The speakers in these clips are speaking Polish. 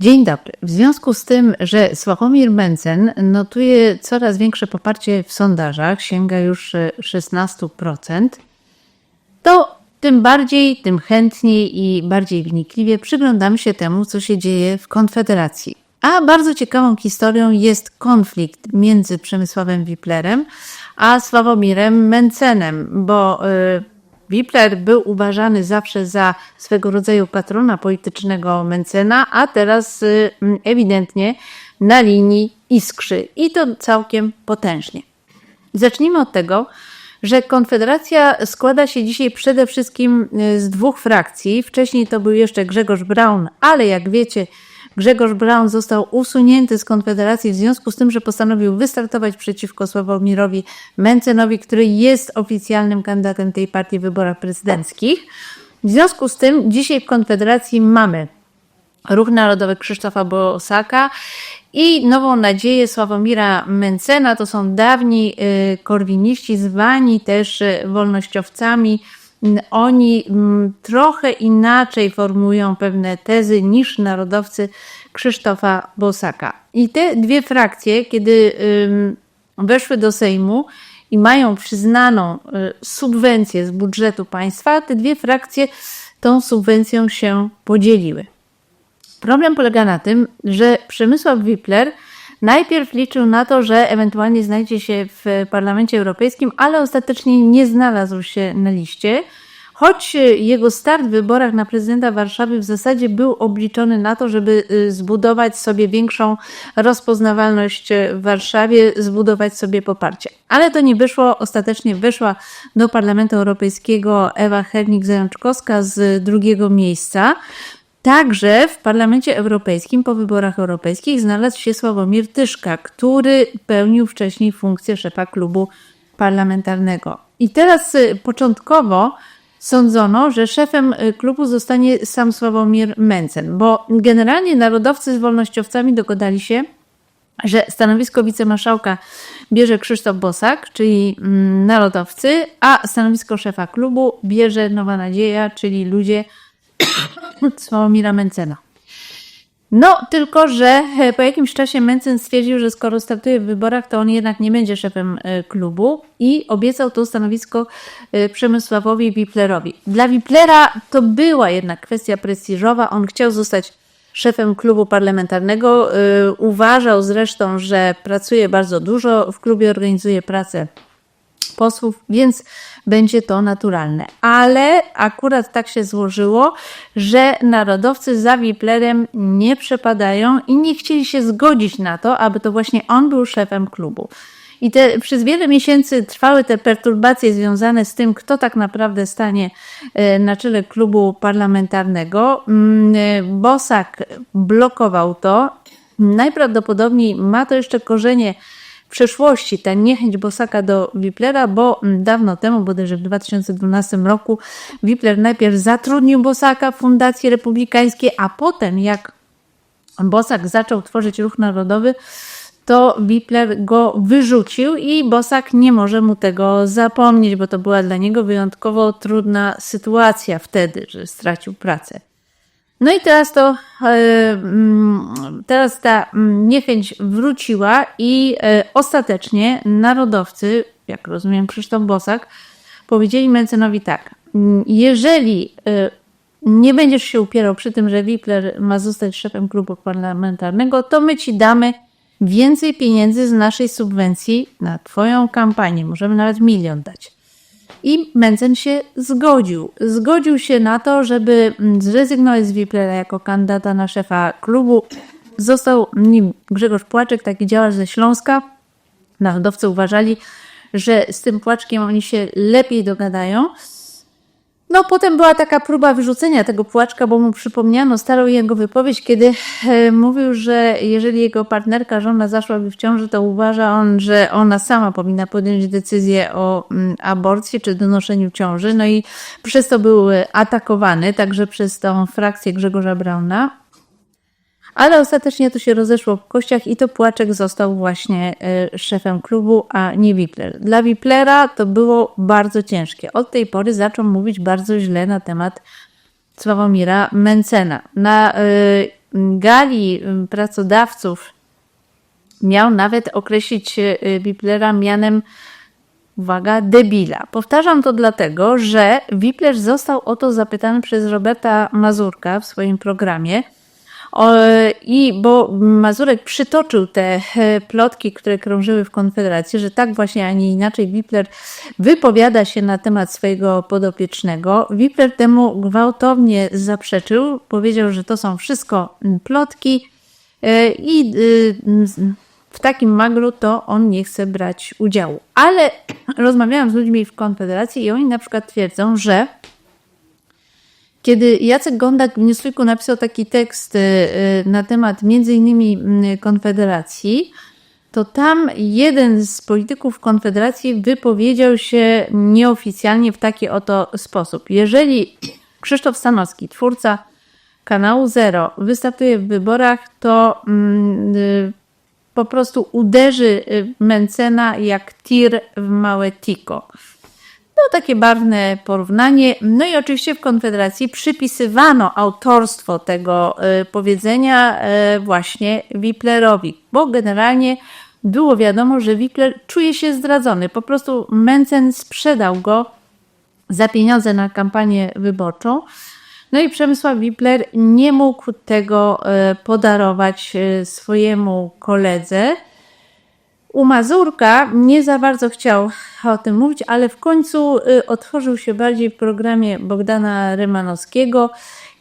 Dzień dobry. W związku z tym, że Sławomir Mencen notuje coraz większe poparcie w sondażach, sięga już e, 16%, to tym bardziej, tym chętniej i bardziej wnikliwie przyglądamy się temu, co się dzieje w Konfederacji. A bardzo ciekawą historią jest konflikt między Przemysławem Wiplerem a Sławomirem Mencenem, bo y, Wipler był uważany zawsze za swego rodzaju patrona politycznego Mencena, a teraz y, ewidentnie na linii iskrzy i to całkiem potężnie. Zacznijmy od tego, że Konfederacja składa się dzisiaj przede wszystkim y, z dwóch frakcji. Wcześniej to był jeszcze Grzegorz Braun, ale jak wiecie, Grzegorz Braun został usunięty z Konfederacji w związku z tym, że postanowił wystartować przeciwko Sławomirowi Mencenowi, który jest oficjalnym kandydatem tej partii w wyborach prezydenckich. W związku z tym dzisiaj w Konfederacji mamy Ruch Narodowy Krzysztofa Bosaka i Nową Nadzieję Sławomira Mencena. To są dawni y, korwiniści, zwani też y, wolnościowcami. Oni mm, trochę inaczej formują pewne tezy niż narodowcy Krzysztofa Bosaka. I te dwie frakcje, kiedy weszły do Sejmu i mają przyznaną y, subwencję z budżetu państwa, te dwie frakcje tą subwencją się podzieliły. Problem polega na tym, że Przemysław Wipler najpierw liczył na to, że ewentualnie znajdzie się w Parlamencie Europejskim, ale ostatecznie nie znalazł się na liście. Choć jego start w wyborach na prezydenta Warszawy w zasadzie był obliczony na to, żeby y, zbudować sobie większą rozpoznawalność w Warszawie, zbudować sobie poparcie. Ale to nie wyszło. Ostatecznie wyszła do Parlamentu Europejskiego Ewa Hernik-Zajączkowska z drugiego miejsca. Także w Parlamencie Europejskim po wyborach europejskich znalazł się Sławomir Tyszka, który pełnił wcześniej funkcję szefa klubu parlamentarnego. I teraz y, początkowo sądzono, że szefem y, klubu zostanie sam Sławomir Mencen, bo generalnie narodowcy z wolnościowcami dogadali się, że stanowisko wicemarszałka bierze Krzysztof Bosak, czyli mm, narodowcy, a stanowisko szefa klubu bierze Nowa Nadzieja, czyli ludzie Sławomira Mencena. No, tylko że e, po jakimś czasie Mencen stwierdził, że skoro startuje w wyborach, to on jednak nie będzie szefem e, klubu i obiecał to stanowisko e, Przemysławowi Wiplerowi. Dla Wiplera to była jednak kwestia prestiżowa. On chciał zostać szefem klubu parlamentarnego. Uważał zresztą, że pracuje bardzo dużo w klubie, organizuje pracę posłów, więc będzie to naturalne. Ale akurat tak się złożyło, że narodowcy za Wiplerem nie przepadają i nie chcieli się zgodzić na to, aby to właśnie on był szefem klubu. I te, przez wiele miesięcy trwały te perturbacje związane z tym, kto tak naprawdę stanie e, na czele klubu parlamentarnego. Mm, e, Bosak blokował to. Najprawdopodobniej ma to jeszcze korzenie w przeszłości ta niechęć Bosaka do Wiplera, bo dawno temu, bodajże w 2012 roku, Wipler najpierw zatrudnił Bosaka w Fundacji Republikańskiej, a potem jak Bosak zaczął tworzyć ruch narodowy, to Wipler go wyrzucił i Bosak nie może mu tego zapomnieć, bo to była dla niego wyjątkowo trudna sytuacja wtedy, że stracił pracę. No i teraz to, e, mm, teraz ta mm, niechęć wróciła i e, ostatecznie narodowcy, jak rozumiem Krzysztof Bosak, powiedzieli Mencenowi tak, mm, jeżeli e, nie będziesz się upierał przy tym, że Wipler ma zostać szefem klubu parlamentarnego, to my ci damy więcej pieniędzy z naszej subwencji na twoją kampanię. Możemy nawet milion dać. I Mencen się zgodził. Zgodził się na to, żeby zrezygnować z Wiplera jako kandydata na szefa klubu. Został nim Grzegorz Płaczek, taki działacz ze Śląska. Narodowcy uważali, że z tym Płaczkiem oni się lepiej dogadają. No, potem była taka próba wyrzucenia tego płaczka, bo mu przypomniano starą jego wypowiedź, kiedy e, mówił, że jeżeli jego partnerka, żona zaszłaby w ciąży, to uważa on, że ona sama powinna podjąć decyzję o mm, aborcji czy donoszeniu ciąży. No i przez to był atakowany, także przez tą frakcję Grzegorza Brauna ale ostatecznie to się rozeszło w kościach i to Płaczek został właśnie e, szefem klubu, a nie Wipler. Dla Wiplera to było bardzo ciężkie. Od tej pory zaczął mówić bardzo źle na temat Sławomira Mencena. Na, e, gali pracodawców miał nawet określić y, Wiplera mianem uwaga, debila. Powtarzam to dlatego, że Wipler został o to zapytany przez Roberta Mazurka w swoim programie. I bo Mazurek przytoczył te e, plotki, które krążyły w Konfederacji, że tak właśnie, a nie inaczej Wipler wypowiada się na temat swojego podopiecznego. Wipler temu gwałtownie zaprzeczył, powiedział, że to są wszystko plotki e, i y, w takim maglu to on nie chce brać udziału. Ale rozmawiałam z ludźmi w Konfederacji i oni na przykład twierdzą, że kiedy Jacek Gondak w Newsweeku napisał taki tekst y, y, na temat między innymi mm, Konfederacji, to tam jeden z polityków Konfederacji wypowiedział się nieoficjalnie w taki oto sposób. Jeżeli Krzysztof Stanowski, twórca kanału Zero, wystartuje w wyborach, to mm, y, po prostu uderzy Mencena jak tir w małe tiko. No takie barwne porównanie. No i oczywiście w Konfederacji przypisywano autorstwo tego y, powiedzenia y, właśnie Wiplerowi, bo generalnie było wiadomo, że Wipler czuje się zdradzony. Po prostu Mencen sprzedał go za pieniądze na kampanię wyborczą. No i Przemysław Wipler nie mógł tego y, podarować swojemu koledze. U Mazurka nie za bardzo chciał o tym mówić, ale w końcu y, otworzył się bardziej w programie Bogdana Rymanowskiego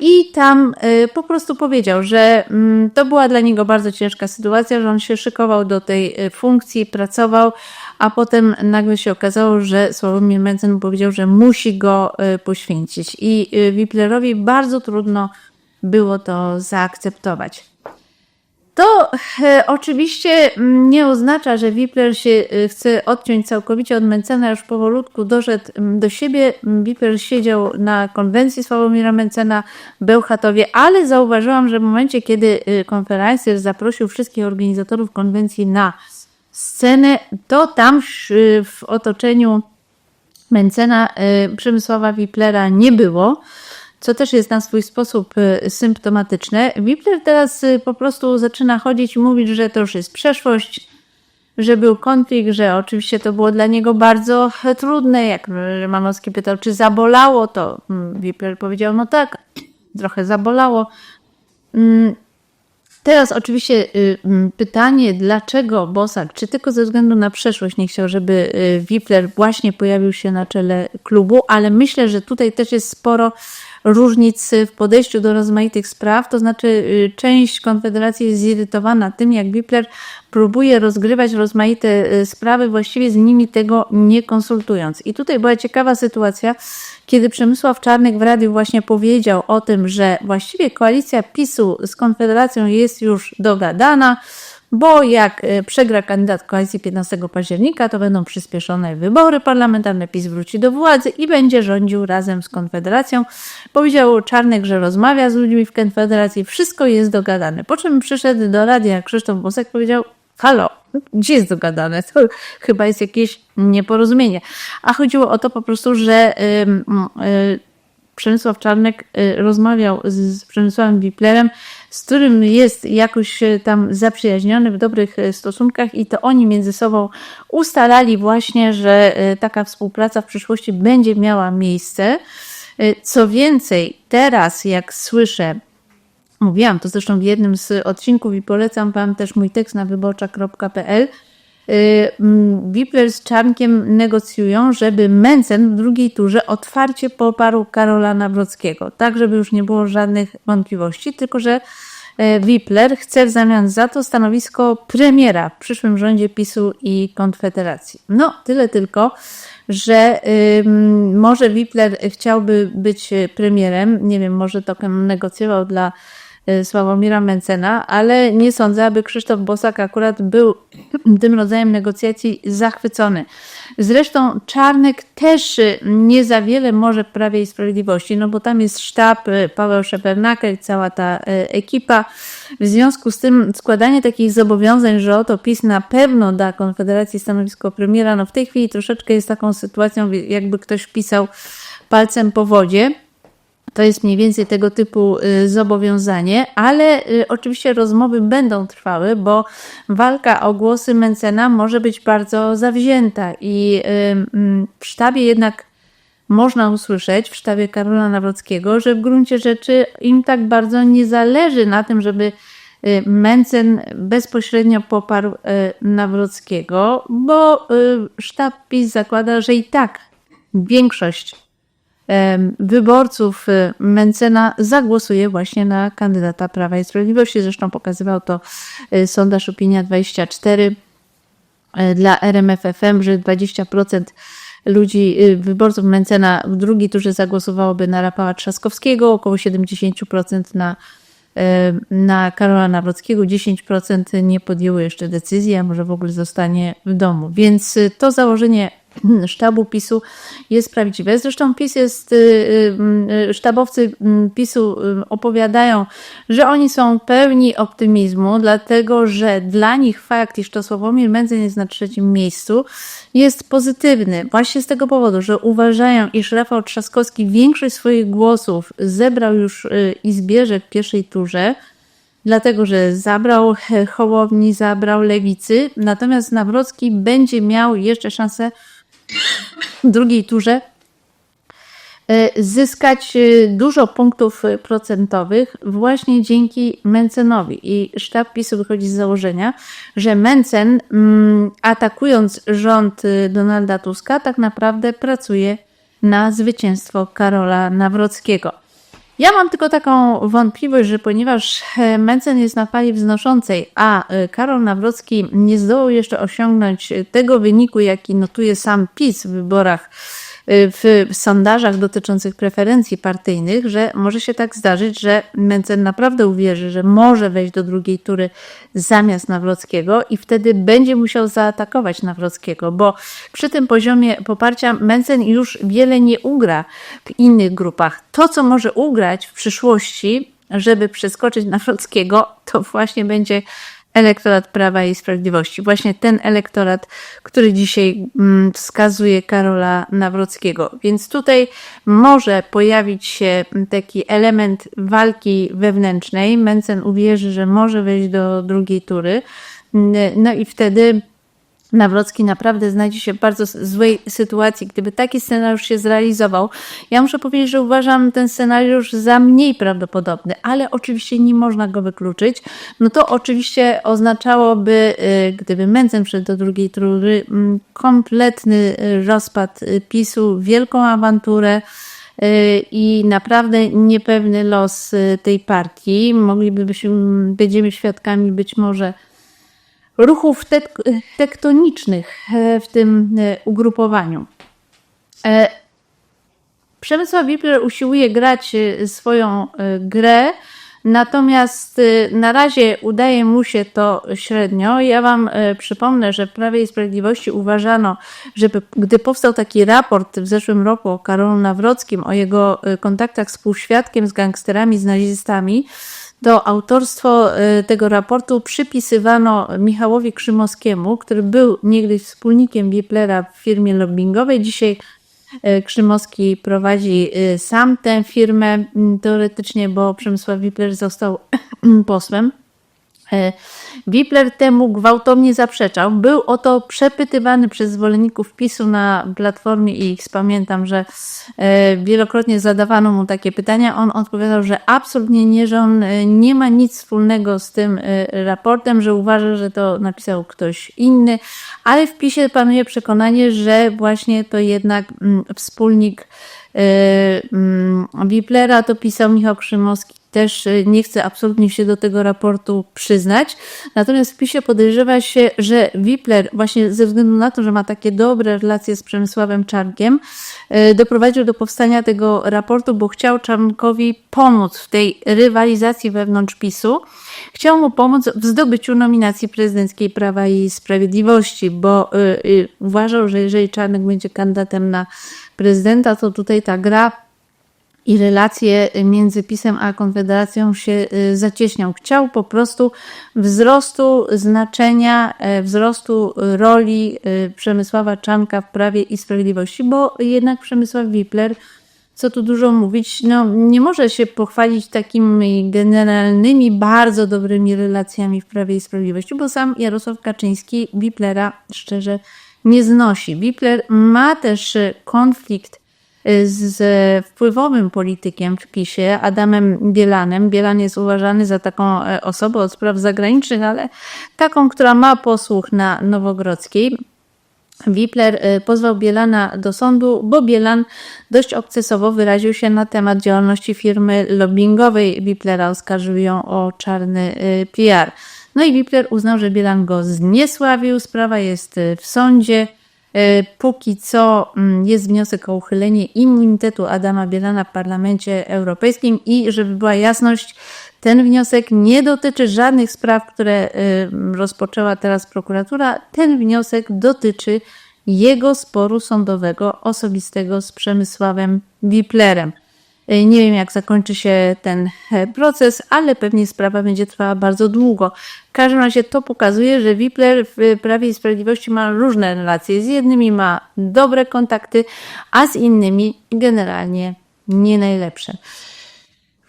i tam y, po prostu powiedział, że mm, to była dla niego bardzo ciężka sytuacja, że on się szykował do tej y, funkcji, pracował, a potem nagle się okazało, że Sławomir Mencen powiedział, że musi go poświęcić i Wiplerowi bardzo trudno było to zaakceptować. To e, oczywiście nie oznacza, że Wipler się e, chce odciąć całkowicie od Mencena, już powolutku doszedł do siebie. Wipler siedział na konwencji Sławomira Mencena w Bełchatowie, ale zauważyłam, że w momencie, kiedy e, konferencjer zaprosił wszystkich organizatorów konwencji na scenę, to tam w otoczeniu Mencena Przemysława Wiplera nie było co też jest na swój sposób y, symptomatyczne. Wipler teraz y, po prostu zaczyna chodzić i mówić, że to już jest przeszłość, że był konflikt, że oczywiście to było dla niego bardzo trudne. Jak Manowski pytał, czy zabolało, to mm, Wipler powiedział, no tak, trochę zabolało. Mm, teraz oczywiście y, pytanie, dlaczego Bosak, czy tylko ze względu na przeszłość nie chciał, żeby Wipler właśnie pojawił się na czele klubu, ale myślę, że tutaj też jest sporo różnic w podejściu do rozmaitych spraw, to znaczy y, część Konfederacji jest zirytowana tym, jak Wipler próbuje rozgrywać rozmaite y, sprawy, właściwie z nimi tego nie konsultując. I tutaj była ciekawa sytuacja, kiedy Przemysław Czarnek w radiu właśnie powiedział o tym, że właściwie koalicja PiSu z Konfederacją jest już dogadana, bo jak e, przegra kandydat koalicji 15 października, to będą przyspieszone wybory parlamentarne, PiS wróci do władzy i będzie rządził razem z Konfederacją. Powiedział Czarnek, że rozmawia z ludźmi w Konfederacji, wszystko jest dogadane. Po czym przyszedł do radia Krzysztof Bosek powiedział, halo, gdzie jest dogadane? To chyba jest jakieś nieporozumienie. A chodziło o to po prostu, że yy, yy, Przemysław Czarnek y, rozmawiał z Przemysławem Wiplerem, z którym jest jakoś tam zaprzyjaźniony w dobrych y, stosunkach i to oni między sobą ustalali właśnie, że y, taka współpraca w przyszłości będzie miała miejsce. Co więcej, teraz jak słyszę, mówiłam to zresztą w jednym z odcinków i polecam Wam też mój tekst na wyborcza.pl, Y, mm, z Czarnkiem negocjują, żeby Mencen w drugiej turze otwarcie poparł Karola Nawrockiego, tak żeby już nie było żadnych wątpliwości, tylko że e, Wipler chce w zamian za to stanowisko premiera w przyszłym rządzie PiSu i Konfederacji. No, tyle tylko, że y, może Wipler chciałby być premierem, nie wiem, może to negocjował dla Y, Sławomira Mencena, ale nie sądzę, aby Krzysztof Bosak akurat był tym rodzajem negocjacji zachwycony. Zresztą Czarnek też nie za wiele może Prawie i Sprawiedliwości, no bo tam jest sztab y, Paweł Szepernaker cała ta y, ekipa. W związku z tym składanie takich zobowiązań, że oto PiS na pewno da Konfederacji stanowisko premiera, no w tej chwili troszeczkę jest taką sytuacją, jakby ktoś pisał palcem po wodzie. To jest mniej więcej tego typu y, zobowiązanie, ale y, oczywiście rozmowy będą trwały, bo walka o głosy Mencena może być bardzo zawzięta i y, mm, w sztabie jednak można usłyszeć, w sztabie Karola Nawrockiego, że w gruncie rzeczy im tak bardzo nie zależy na tym, żeby Mencen bezpośrednio poparł Nawrockiego, bo sztab PiS zakłada, że i tak większość wyborców y, Mencena zagłosuje właśnie na kandydata Prawa i Sprawiedliwości. Zresztą pokazywał to y, sondaż Opinia 24 y, dla RMFFM, że 20% ludzi, wyborców Mencena w drugiej turze zagłosowałoby na Rafała Trzaskowskiego, około 70% na, na Karola Nawrockiego, 10% nie podjęło jeszcze decyzji, a może w ogóle zostanie w domu. Więc to założenie sztabu PiSu jest prawdziwe. Zresztą PiS jest, y, y, y, sztabowcy PiSu opowiadają, że oni są pełni optymizmu, dlatego że dla nich fakt, iż to Sławomir Mencen jest na trzecim miejscu, jest pozytywny. Właśnie z tego powodu, że uważają, iż Rafał Trzaskowski większość swoich głosów zebrał już i zbierze w pierwszej turze, dlatego że zabrał Hołowni, zabrał Lewicy, natomiast Nawrocki będzie miał jeszcze szansę drugiej turze e, zyskać e, dużo punktów procentowych właśnie dzięki Mencenowi. I sztab PiSu wychodzi z założenia, że Mencen mm, atakując rząd e, Donalda Tuska tak naprawdę pracuje na zwycięstwo Karola Nawrockiego. Ja mam tylko taką wątpliwość, że ponieważ e, Mencen jest na fali wznoszącej, a e, Karol Nawrocki nie zdołał jeszcze osiągnąć tego wyniku, jaki notuje sam PiS w wyborach w sondażach dotyczących preferencji partyjnych, że może się tak zdarzyć, że Mencen naprawdę uwierzy, że może wejść do drugiej tury zamiast Nawrockiego i wtedy będzie musiał zaatakować Nawrockiego, bo przy tym poziomie poparcia Mencen już wiele nie ugra w innych grupach. To, co może ugrać w przyszłości, żeby przeskoczyć Nawrockiego, to właśnie będzie elektorat Prawa i Sprawiedliwości. Właśnie ten elektorat, który dzisiaj mm, wskazuje Karola Nawrockiego. Więc tutaj może pojawić się taki element walki wewnętrznej. Mencen uwierzy, że może wejść do drugiej tury. No i wtedy Nawrocki naprawdę znajdzie się w bardzo złej sytuacji, gdyby taki scenariusz się zrealizował. Ja muszę powiedzieć, że uważam ten scenariusz za mniej prawdopodobny, ale oczywiście nie można go wykluczyć. No to oczywiście oznaczałoby, y, gdyby Mencen wszedł do drugiej tury, mm, kompletny y, rozpad y, PiSu, wielką awanturę i naprawdę niepewny los tej partii. Mogliby być, będziemy świadkami być może ruchów tektonicznych e, w tym e, ugrupowaniu. E, Przemysław Wipler usiłuje grać swoją grę, natomiast na razie udaje mu się to średnio. Ja Wam przypomnę, że w Prawie i Sprawiedliwości uważano, że gdy powstał taki raport w zeszłym roku o Karolu Nawrockim, o jego kontaktach z półświadkiem, z gangsterami, z nazistami, to autorstwo y, tego raportu przypisywano Michałowi Krzymowskiemu, który był niegdyś wspólnikiem Wiplera w firmie lobbyingowej. Dzisiaj y, Krzymowski prowadzi y, sam tę firmę teoretycznie, bo Przemysław Wipler został posłem. E, Wipler temu gwałtownie zaprzeczał. Był o to przepytywany przez zwolenników PiSu na Platformie X. Pamiętam, że e, wielokrotnie zadawano mu takie pytania. On odpowiadał, że absolutnie nie, że on e, nie ma nic wspólnego z tym raportem, że uważa, że to napisał ktoś inny, ale w PiSie panuje przekonanie, że właśnie to jednak mm, wspólnik mm, Wiplera to pisał Michał Krzymowski też y, nie chce absolutnie się do tego raportu przyznać. Natomiast w PiSie podejrzewa się, że Wipler właśnie ze względu na to, że ma takie dobre relacje z Przemysławem Czarnkiem, y, doprowadził do powstania tego raportu, bo chciał Czarnkowi pomóc w tej rywalizacji wewnątrz PiSu. Chciał mu pomóc w zdobyciu nominacji prezydenckiej Prawa i Sprawiedliwości, bo y, uważał, że jeżeli Czarnek będzie kandydatem na prezydenta, to tutaj ta gra i relacje między PiSem a Konfederacją się y, zacieśnią. Chciał po prostu wzrostu znaczenia, e, wzrostu roli y, Przemysława Czanka w Prawie i Sprawiedliwości, bo jednak Przemysław Wipler co tu dużo mówić, no, nie może się pochwalić takimi generalnymi, bardzo dobrymi relacjami w Prawie i Sprawiedliwości, bo sam Jarosław Kaczyński Wiplera szczerze nie znosi. Wipler ma też konflikt y, z wpływowym politykiem w PiSie, Adamem Bielanem. Bielan jest uważany za taką e, osobę od spraw zagranicznych, ale taką, która ma posłuch na Nowogrodzkiej. Wipler y, pozwał Bielana do sądu, bo Bielan dość obcesowo wyraził się na temat działalności firmy lobbyingowej Wiplera, oskarżył ją o czarny y, PR. No i Wipler uznał, że Bielan go zniesławił, sprawa jest w sądzie. Póki co mm, jest wniosek o uchylenie immunitetu Adama Bielana w Parlamencie Europejskim i żeby była jasność, ten wniosek nie dotyczy żadnych spraw, które y, rozpoczęła teraz prokuratura. Ten wniosek dotyczy jego sporu sądowego osobistego z Przemysławem Wiplerem. Y, nie wiem, jak zakończy się ten e, proces, ale pewnie sprawa będzie trwała bardzo długo. W każdym razie to pokazuje, że Wipler w Prawie i Sprawiedliwości ma różne relacje. Z jednymi ma dobre kontakty, a z innymi generalnie nie najlepsze.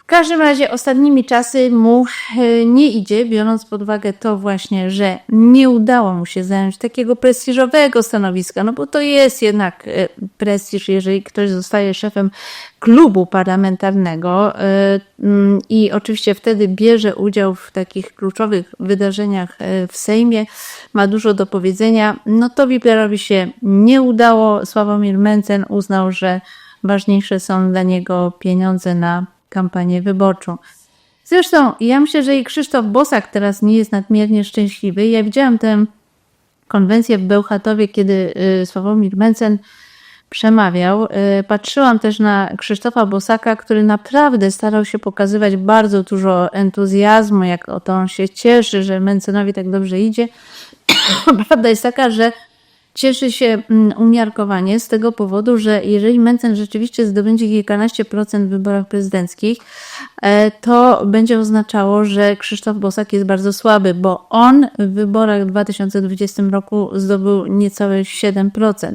W każdym razie ostatnimi czasy mu e, nie idzie, biorąc pod uwagę to właśnie, że nie udało mu się zająć takiego prestiżowego stanowiska, no bo to jest jednak e, prestiż, jeżeli ktoś zostaje szefem klubu parlamentarnego e, mm, i oczywiście wtedy bierze udział w takich kluczowych wydarzeniach w Sejmie, ma dużo do powiedzenia, no to Wiplerowi się nie udało. Sławomir Mencen uznał, że ważniejsze są dla niego pieniądze na kampanię wyborczą. Zresztą ja myślę, że i Krzysztof Bosak teraz nie jest nadmiernie szczęśliwy. Ja widziałam tę konwencję w Bełchatowie, kiedy y, Sławomir Mencen przemawiał. Y, patrzyłam też na Krzysztofa Bosaka, który naprawdę starał się pokazywać bardzo dużo entuzjazmu, jak o to on się cieszy, że Mencenowi tak dobrze idzie. Prawda jest taka, że cieszy się mm, umiarkowanie z tego powodu, że jeżeli Mencen rzeczywiście zdobędzie kilkanaście procent w wyborach prezydenckich, e, to będzie oznaczało, że Krzysztof Bosak jest bardzo słaby, bo on w wyborach w 2020 roku zdobył niecałe 7%.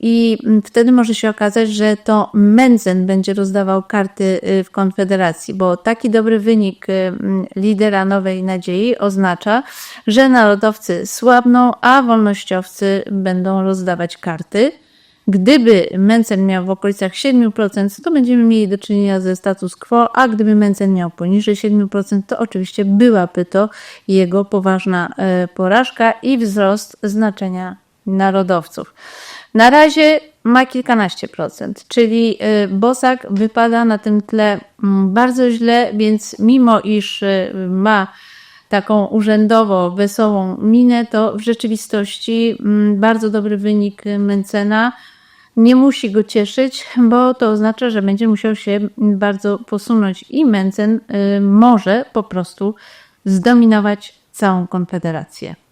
I mm, wtedy może się okazać, że to Mencen będzie rozdawał karty y, w Konfederacji, bo taki dobry wynik y, mm, lidera Nowej Nadziei oznacza, że narodowcy słabną, a wolnościowcy będą rozdawać karty. Gdyby Mencen miał w okolicach 7%, to będziemy mieli do czynienia ze status quo, a gdyby Mencen miał poniżej 7%, to oczywiście byłaby to jego poważna e, porażka i wzrost znaczenia narodowców. Na razie ma kilkanaście procent, czyli y, Bosak wypada na tym tle mm, bardzo źle, więc mimo iż y, ma taką urzędowo wesołą minę, to w rzeczywistości mm, bardzo dobry wynik Mencena nie musi go cieszyć, bo to oznacza, że będzie musiał się bardzo posunąć i Mencen y, może po prostu zdominować całą Konfederację.